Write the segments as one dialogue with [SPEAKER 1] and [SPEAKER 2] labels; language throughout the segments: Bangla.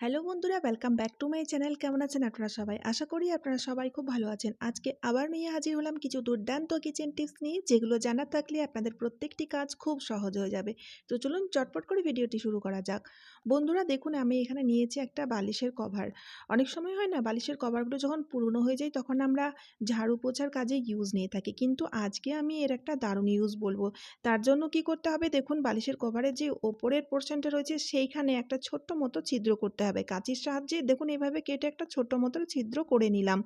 [SPEAKER 1] হ্যালো বন্ধুরা welcome back to my channel কেমন আছেন আপনারা সবাই? আশা করি আপনারা সবাই খুব ভালো আছেন। আজকে আবার নিয়ে হাজির হলাম কিছু দুর্দান্ত কিচেন টিপস নিয়ে, যেগুলো জানা থাকলে আপনাদের প্রত্যেকটি কাজ খুব সহজ হয়ে যাবে। তো চলুন চটপট করে ভিডিওটি শুরু করা যাক। বন্ধুরা, দেখুন, আমি এখানে নিয়েছি একটা বালিশের কভার অনেক সময় হয় না, বালিশের কভারগুলো যখন পুরনো হয়ে যায়, তখন আমরা ঝাড়ু পোছার কাজে ইউজ নিয়ে থাকি। কিন্তু আজকে আমি এর একটা দারুণ ইউজ বলব। তার জন্য কি করতে হবে? দেখুন, বালিশের কভারের যে ওপরের পোর্শনটা রয়েছে, সেইখানে একটা ছোট্ট মতো ছিদ্র করতে হবে। কাঁচির সাহায্যে দেখুন এভাবে কেটে একটা ছোট্ট মতো ছিদ্র করে নিলাম।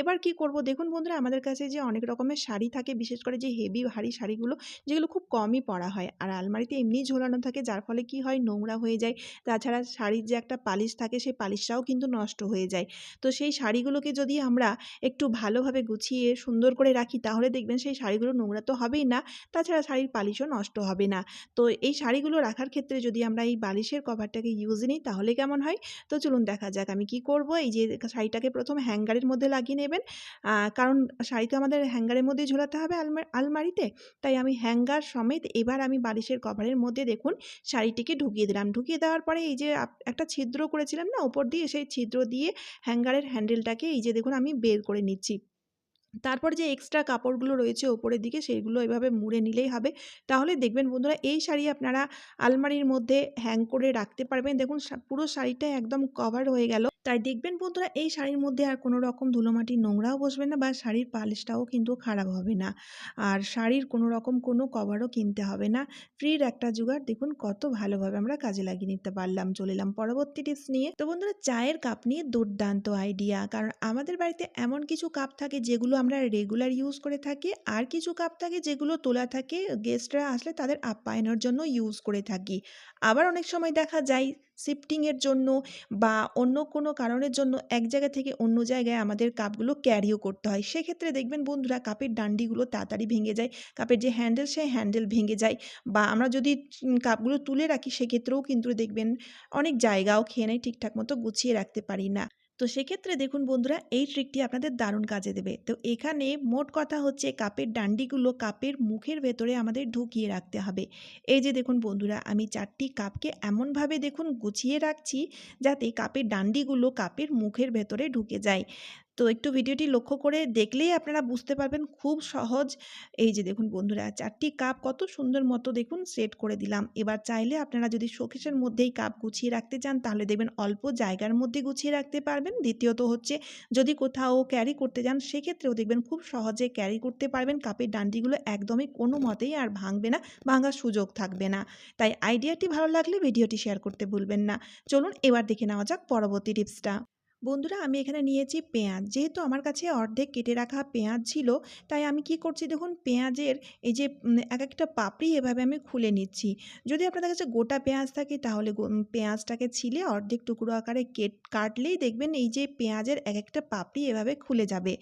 [SPEAKER 1] এবার কি করব? দেখুন বন্ধুরা, আমাদের কাছে যে অনেক রকমের শাড়ি থাকে, বিশেষ করে যে হেভি ভারী শাড়িগুলো, যেগুলো খুব কমই পরা হয়। আর আলমারিতে এমনি ঝোলানো থাকে, যার ফলে কি হয়? নোংরা হয়ে যায়। তাছাড়া শাড়ির যে একটা পালিশ থাকে, সেই পালিশটাও কিন্তু নষ্ট হয়ে যায়। তো সেই শাড়িগুলোকে যদি আমরা একটু ভালোভাবে গুছিয়ে সুন্দর করে রাখি, তাহলে দেখবেন সেই শাড়িগুলো নোংরা তো হবেই না। তাছাড়া শাড়ির পালিশও নষ্ট হবে না। তো এই শাড়িগুলো রাখার ক্ষেত্রে যদি আমরা এই বালিশের কভারটাকে ইউজ নিই, তাহলে কেমন হয়? তো চলুন দেখা যাক আমি কি করব। এই যে শাড়িটাকে প্রথম হ্যাঙ্গারের মধ্যে লাগিয়ে নেবেন। কারণ শাড়ি তো আমাদের হ্যাঙ্গারের মধ্যে ঝোলাতে হবে আলমারিতে। তাই আমি হ্যাঙ্গার সমেত এবার আমি বালিশের কভারের মধ্যে দেখুন শাড়িটিকে ঢুকিয়ে দিলাম। ঢুকিয়ে দেওয়ার পরে এই যে একটা ছিদ্র করেছিলাম না উপর দিয়ে সেই ছিদ্র দিয়ে হ্যাঙ্গারের হ্যান্ডেলটাকে এই যে দেখুন আমি বের করে নিচ্ছি। তারপর যে এক্সট্রা কাপড়গুলো রয়েছে ওপরের দিকে সেইগুলো এভাবে মুড়ে নিলেই হবে। তাহলে দেখবেন বন্ধুরা, এই শাড়ি আপনারা আলমারির মধ্যে হ্যাং করে রাখতে পারবেন। দেখুন পুরো শাড়িটা একদম কভার হয়ে গেল। তাই দেখবেন বন্ধুরা, এই শাড়ির মধ্যে আর কোনো রকম ধুলোমাটি নোংরাও বসবে না বা শাড়ির পালিশটাও কিন্তু খারাপ হবে না। আর শাড়ির কোনো রকম কোনো কভারও কিনতে হবে না। ফ্রির একটা জোগাড় দেখুন কত ভালোভাবে আমরা কাজে লাগিয়ে নিতে পারলাম, চলে এলাম পরবর্তী টিপস নিয়ে। তো বন্ধুরা, চায়ের কাপ নিয়ে দুর্দান্ত আইডিয়া কারণ আমাদের বাড়িতে এমন কিছু কাপ থাকে যেগুলো আমরা রেগুলার ইউজ করে থাকি, আর কিছু কাপ থাকে যেগুলো তোলা থাকে গেস্টরা আসলে তাদের আপ্যায়নের জন্য ইউজ করে থাকি। আবার অনেক সময় দেখা যায় শিফটিংয়ের জন্য বা অন্য কোনো কারণের জন্য এক জায়গা থেকে অন্য জায়গায় আমাদের কাপগুলো ক্যারিও করতে হয়। সেক্ষেত্রে দেখবেন বন্ধুরা, কাপের ডান্ডিগুলো তাড়াতাড়ি ভেঙে যায়, কাপের যে হ্যান্ডেল সেই হ্যান্ডেল ভেঙে যায় বা আমরা যদি কাপগুলো তুলে রাখি সেক্ষেত্রেও কিন্তু দেখবেন অনেক জায়গাও খেয়ে নেয়, ঠিকঠাক মতো গুছিয়ে রাখতে পারি না। তো সেক্ষেত্রে দেখুন বন্ধুরা, এই ট্রিকটি আপনাদের দারুণ কাজে দেবে। তো এখানে মোট কথা হচ্ছে কাপের ডান্ডিগুলো কাপের মুখের ভেতরে আমাদের ঢুকিয়ে রাখতে হবে। এই যে দেখুন বন্ধুরা, আমি চারটি কাপকে এমনভাবে দেখুন গুছিয়ে রাখছি যাতে কাপের ডান্ডিগুলো কাপের মুখের ভেতরে ঢুকে যায়। তো একটু ভিডিওটি লক্ষ্য করে দেখলেই আপনারা বুঝতে পারবেন খুব সহজ। এই যে দেখুন বন্ধুরা, চারটি কাপ কত সুন্দর মতো দেখুন সেট করে দিলাম। এবার চাইলে আপনারা যদি শোকেশের মধ্যেই কাপ গুছিয়ে রাখতে চান, তাহলে দেখবেন অল্প জায়গার মধ্যে গুছিয়ে রাখতে পারবেন। দ্বিতীয়ত হচ্ছে যদি কোথাও ক্যারি করতে যান, সেক্ষেত্রেও দেখবেন খুব সহজে ক্যারি করতে পারবেন। কাপের ডান্ডিগুলো একদমই কোনো মতেই আর ভাঙবে না, ভাঙার সুযোগ থাকবে না। তাই আইডিয়াটি ভালো লাগলে ভিডিওটি শেয়ার করতে ভুলবেন না। চলুন এবার দেখে নেওয়া যাক পরবর্তী টিপসটা। বন্ধুরা, আমি এখানে নিয়েছি পেঁয়াজ। যেহেতু আমার কাছে অর্ধেক কেটে রাখা পেঁয়াজ ছিল, তাই আমি কি করছি? দেখুন, পেঁয়াজের এই যে এক একটা পাপড়ি এভাবে আমি খুলে নিচ্ছি। যদি আপনাদের কাছে গোটা পেঁয়াজ থাকে, তাহলে পেঁয়াজটাকে ছিলে অর্ধেক টুকরো আকারে কেট, কাটলেই দেখবেন এই যে পেঁয়াজের এক একটা পাপড়ি এভাবে খুলে যাবে।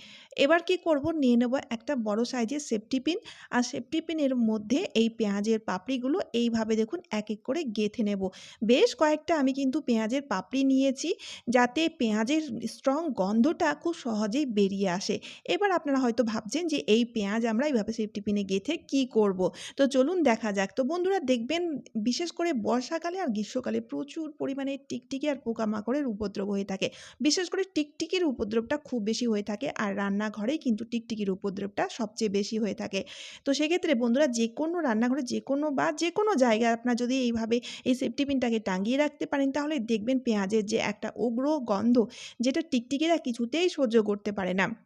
[SPEAKER 1] এবার কি করব? নিয়ে নেব একটা বড় সাইজের সেফটি পিন। আর সেফটি পিনের মধ্যে এই পেঁয়াজের পাপড়িগুলো এইভাবে দেখুন, এক এক করে গেঁথে নেব। বেশ কয়েকটা আমি কিন্তু পেঁয়াজের পাপড়ি নিয়েছি, যাতে পেঁয়াজ পেঁয়াজের স্ট্রং গন্ধটা খুব সহজেই বেরিয়ে আসে। এবার আপনারা হয়তো ভাবছেন যে, এই পেঁয়াজ আমরা এইভাবে সেফটি পিনে গেঁথে কি করব। তো চলুন দেখা যাক। তো বন্ধুরা, দেখবেন বিশেষ করে বর্ষাকালে আর গ্রীষ্মকালে প্রচুর পরিমাণে টিকটিকি আর পোকামাকড়ের উপদ্রব হয়ে থাকে। বিশেষ করে টিকটিকির উপদ্রবটা খুব বেশি হয়ে থাকে আর রান্নাঘরেই কিন্তু টিকটিকির উপদ্রবটা সবচেয়ে বেশি হয়ে থাকে। তো সেক্ষেত্রে বন্ধুরা, যে কোনো রান্নাঘরে, যে কোনো বা যে কোনো জায়গায় আপনার যদি এইভাবে এই সেফটি পিনটাকে টাঙিয়ে রাখতে পারেন, তাহলে দেখবেন পেঁয়াজের যে একটা উগ্র গন্ধ যেটা টিকটিকিরা কিছুতেই সহ্য করতে পারে না।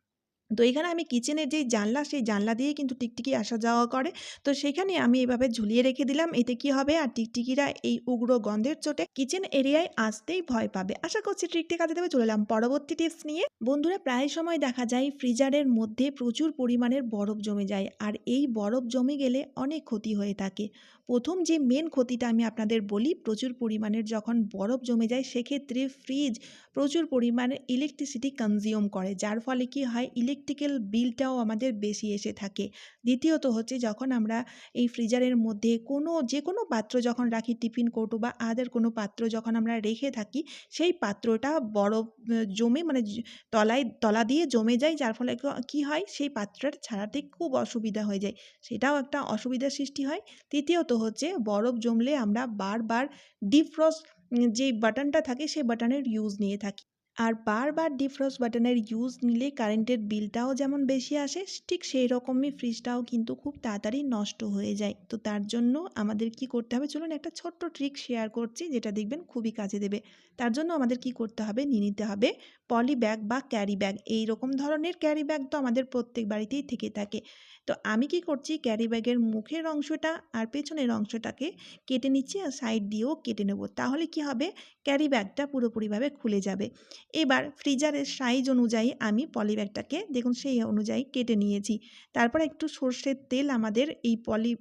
[SPEAKER 1] তো এখানে আমি কিচেনের যেই জানলা, সেই জানলা দিয়েই কিন্তু টিকটিকি আসা যাওয়া করে। তো সেখানে আমি এভাবে ঝুলিয়ে রেখে দিলাম। এতে কি হবে? আর টিকটিকিরা এই উগ্র গন্ধের চোটে কিচেন এরিয়ায় আসতেই ভয় পাবে। আশা করছি ট্রিকটি কাজে দেবে। চলে এলাম পরবর্তী টিপস নিয়ে। বন্ধুরা, প্রায় সময় দেখা যায় ফ্রিজারের মধ্যে প্রচুর পরিমাণের বরফ জমে যায়। আর এই বরফ জমে গেলে অনেক ক্ষতি হয়ে থাকে। প্রথম যে মেন ক্ষতিটা আমি আপনাদের বলি, প্রচুর পরিমাণের যখন বরফ জমে যায়, সেক্ষেত্রে ফ্রিজ প্রচুর পরিমাণে ইলেকট্রিসিটি কনজিউম করে। যার ফলে কি হয়? ইলেকট্রিক্যাল বিলটাও আমাদের বেশি এসে থাকে। দ্বিতীয়ত হচ্ছে যখন আমরা এই ফ্রিজারের মধ্যে কোনো, যে কোনো পাত্র যখন রাখি, টিফিন, কৌটো বা আদার কোনো পাত্র যখন আমরা রেখে থাকি, সেই পাত্রটা বরফ জমে মানে তলায়, তলা দিয়ে জমে যায়, যার ফলে কি হয়, সেই পাত্রটা ছাড়াতে খুব অসুবিধা হয়ে যায়। সেটাও একটা অসুবিধার সৃষ্টি হয়। তৃতীয়ত হচ্ছে বরফ জমলে আমরা বারবার ডিফ্রস্ট যে বাটনটা থাকে সেই বাটনের ইউজ নিয়ে থাকি। আর বারবার ডিফ্রস্ট বাটনের ইউজ নিলে কারেন্টের বিলটাও যেমন বেশি আসে, ঠিক সেই রকমই ফ্রিজটাও কিন্তু খুব তাড়াতাড়ি নষ্ট হয়ে যায়। তো তার জন্য আমাদের কি করতে হবে? চলুন একটা ছোট্ট ট্রিক শেয়ার করছি, যেটা দেখবেন খুবই কাজে দেবে। তার জন্য আমাদের কি করতে হবে? নিয়ে নিতে হবে পলি ব্যাগ বা ক্যারি ব্যাগ এই রকম ধরনের ক্যারি ব্যাগ তো আমাদের প্রত্যেক বাড়িতেই থেকে থাকে। তো আমি কি করছি? ক্যারি ব্যাগের মুখের অংশটা আর পেছনের অংশটাকে কেটে নিচ্ছি আর সাইড দিয়েও কেটে নেব। তাহলে কি হবে? ক্যারি ব্যাগটা পুরোপুরিভাবে খুলে যাবে। এবার ফ্রিজারের সাইজ অনুযায়ী আমি পলি ব্যাগটাকে দেখুন সেই অনুযায়ী কেটে নিয়েছি। তারপর একটু সর্ষের তেল আমাদের এই পলি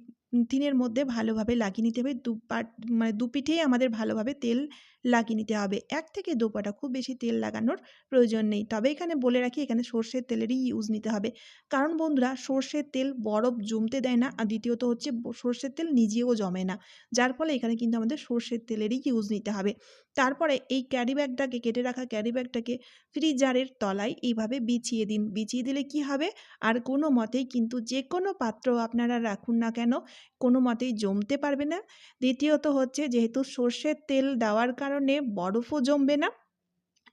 [SPEAKER 1] থিনের মধ্যে ভালোভাবে লাগিয়ে নিতে হবে। দু পাট মানে দুপিঠেই আমাদের ভালোভাবে তেল লাগিয়ে নিতে হবে। এক থেকে দু পাটা খুব বেশি তেল লাগানোর প্রয়োজন নেই। তবে এখানে বলে রাখি, এখানে সর্ষের তেলেরই ইউজ নিতে হবে। কারণ বন্ধুরা, সর্ষের তেল বরফ জমতে দেয় না, আর দ্বিতীয়ত হচ্ছে সর্ষের তেল নিজেও জমে না। যার ফলে এখানে কিন্তু আমাদের সর্ষের তেলেরই ইউজ নিতে হবে। তারপরে এই ক্যারি ব্যাগটাকে কেটে রাখা ক্যারি ব্যাগটাকে ফ্রিজারের তলায় এইভাবে বিছিয়ে দিন। বিছিয়ে দিলে কি হবে? আর কোনো মতেই কিন্তু যে কোনো পাত্র আপনারা রাখুন না কেন, কোনো মতেই জমতে পারবে না। দ্বিতীয়ত হচ্ছে, যেহেতু সর্ষের তেল দেওয়ার বরফও জমবে না।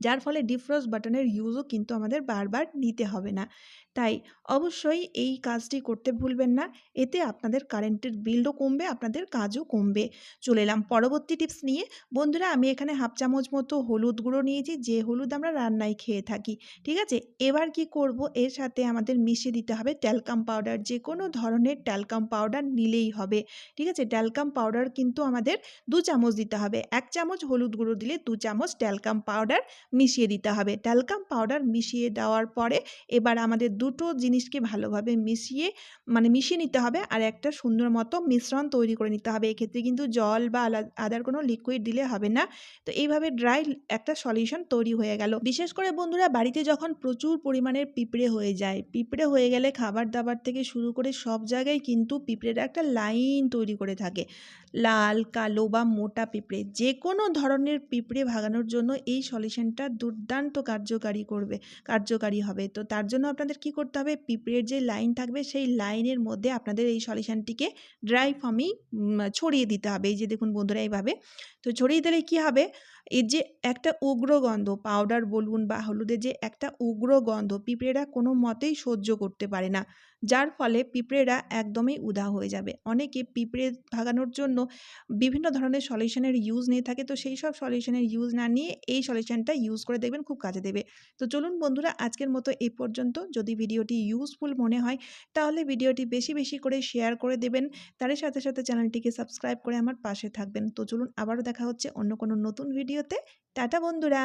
[SPEAKER 1] যার ফলে ডিফ্রস্ট বাটনের ইউজও কিন্তু আমাদের বারবার নিতে হবে না। তাই অবশ্যই এই কাজটি করতে ভুলবেন না, এতে আপনাদের কারেন্টের বিলও কমবে, আপনাদের কাজও কমবে। চলে এলাম পরবর্তী টিপস নিয়ে। বন্ধুরা, আমি এখানে হাফ চামচ মতো হলুদ গুঁড়ো নিয়েছি, যে হলুদ আমরা রান্নায় খেয়ে থাকি, ঠিক আছে? এবার কি করব? এর সাথে আমাদের মিশিয়ে দিতে হবে ট্যালকাম পাউডার যে কোনো ধরনের ট্যালকাম পাউডার নিলেই হবে, ঠিক আছে? ট্যালকাম পাউডার কিন্তু আমাদের দু চামচ দিতে হবে। এক চামচ হলুদ গুঁড়ো দিলে দু চামচ ট্যালকাম পাউডার মিশিয়ে দিতে হবে। ট্যালকাম পাউডার মিশিয়ে দেওয়ার পরে এবার আমাদের দুটো জিনিসকে ভালোভাবে মিশিয়ে মানে মিশিয়ে নিতে হবে আর একটা সুন্দর মতো মিশ্রণ তৈরি করে নিতে হবে। এক্ষেত্রে কিন্তু জল বা আদার কোনো লিকুইড দিলে হবে না। তো এইভাবে ড্রাই একটা সলিউশন তৈরি হয়ে গেল। বিশেষ করে বন্ধুরা বাড়িতে যখন প্রচুর পরিমাণের পিঁপড়ে হয়ে যায়, পিঁপড়ে হয়ে গেলে খাবার দাবার থেকে শুরু করে সব জায়গায় কিন্তু পিঁপড়ের একটা লাইন তৈরি করে থাকে। লাল, কালো বা মোটা পিঁপড়ে। যে কোনো ধরনের পিঁপড়ে ভাগানোর জন্য এই সলিউশনটা দুর্দান্ত কার্যকারী করবে, কার্যকারী হবে। তো তার জন্য আপনাদের কি করতে হবে? পিঁপড়ের যে লাইন থাকবে, সেই লাইনের মধ্যে আপনাদের এই সলিউশনটিকে ড্রাই ফর্মেই ছড়িয়ে দিতে হবে। এই যে দেখুন বন্ধুরা এইভাবে। তো ছড়িয়ে দিলে কি হবে? এর যে একটা উগ্র গন্ধ পাউডার বলুন বা হলুদের যে একটা উগ্র গন্ধ পিঁপড়েরা কোনো মতেই সহ্য করতে পারে না। যার ফলে পিঁপড়েরা একদমই উদা হয়ে যাবে। অনেকে পিঁপড়ে ভাগানোর জন্য বিভিন্ন ধরনের সলিউশনের ইউজ নিয়ে থাকে। তো সেই সব সলিউশনের ইউজ না নিয়ে এই সলিউশনটা ইউজ করে দেখবেন, খুব কাজে দেবে। তো চলুন বন্ধুরা, আজকের মতো এই পর্যন্ত। যদি ভিডিওটি ইউজফুল মনে হয়, তাহলে ভিডিওটি বেশি বেশি করে শেয়ার করে দেবেন। তার সাথে সাথে চ্যানেলটিকে সাবস্ক্রাইব করে আমার পাশে থাকবেন। তো চলুন, আবারও দেখা হচ্ছে অন্য কোনো নতুন ভিডিওতে। টাটা বন্ধুরা।